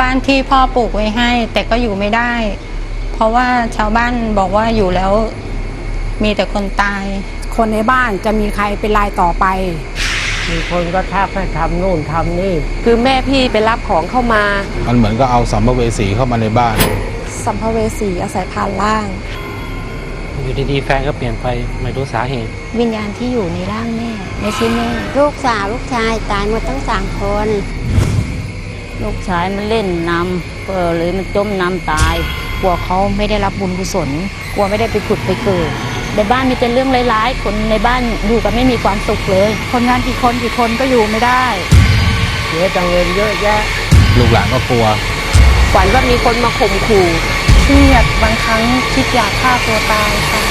บ้านที่พ่อปลูกไว้ให้ แต่ก็อยู่ไม่ได้ เพราะว่าชาวบ้านบอกว่าอยู่แล้ว มีแต่คนตาย คนในบ้านจะมีใครเป็นรายต่อไป มีคนก็ทักให้ทำนู่นทำนี่ คือแม่พี่ไปรับของเข้ามา มันเหมือนก็เอาสัมภเวสีเข้ามาในบ้าน สัมภเวสีอาศัยผ่านล่าง อยู่ดีๆแฟนก็เปลี่ยนไปไม่รู้สาเหตุ วิญญาณที่อยู่ในร่างแม่ ไม่ใช่แม่ ลูกสาวลูกชายตายหมดทั้งสามคน ลูกชายมันเล่นน้ำเออเลยมันจมน้ำตาย กลัวเขาไม่ได้รับบุญกุศล กลัวไม่ได้ไปผุดไปเกิดในบ้านมีแต่เรื่องร้ายๆ คนในบ้านอยู่กันไม่มีความสุขเลย คนงานกี่คนกี่คนก็อยู่ไม่ได้เสียจังเงินเยอะแยะ ลูกหลานก็กลัวฝันว่ามีคนมาข่มขู่เครียดบางครั้งคิดอยากฆ่าตัวตายค่ะ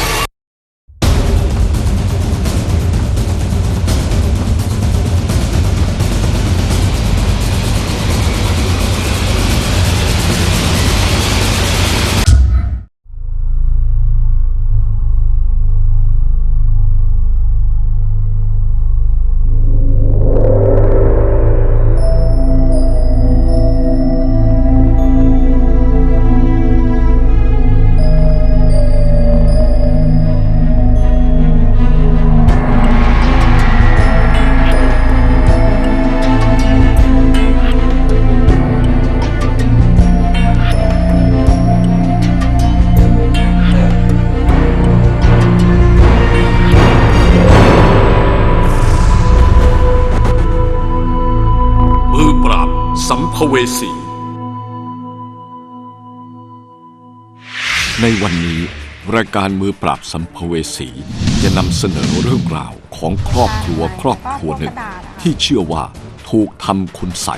สัมภเวสี ในวันนี้ รายการมือปราบสัมภเวสีจะนำเสนอเรื่องราวของครอบครัวครอบครัวหนึ่ง ที่เชื่อว่าถูกทำคุณใส่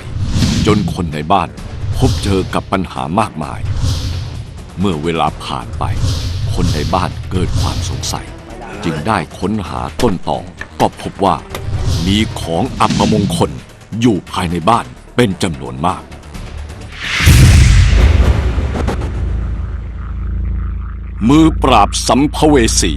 จนคนในบ้าน พบเจอกับปัญหามากมาย เมื่อเวลาผ่านไป คนในบ้านเกิดความสงสัย จึงได้ค้นหาต้นต่อก็พบว่า มีของอัปมงคลอยู่ภายในบ้าน เป็นจำนวนมาก มือปราบสัมภเวสี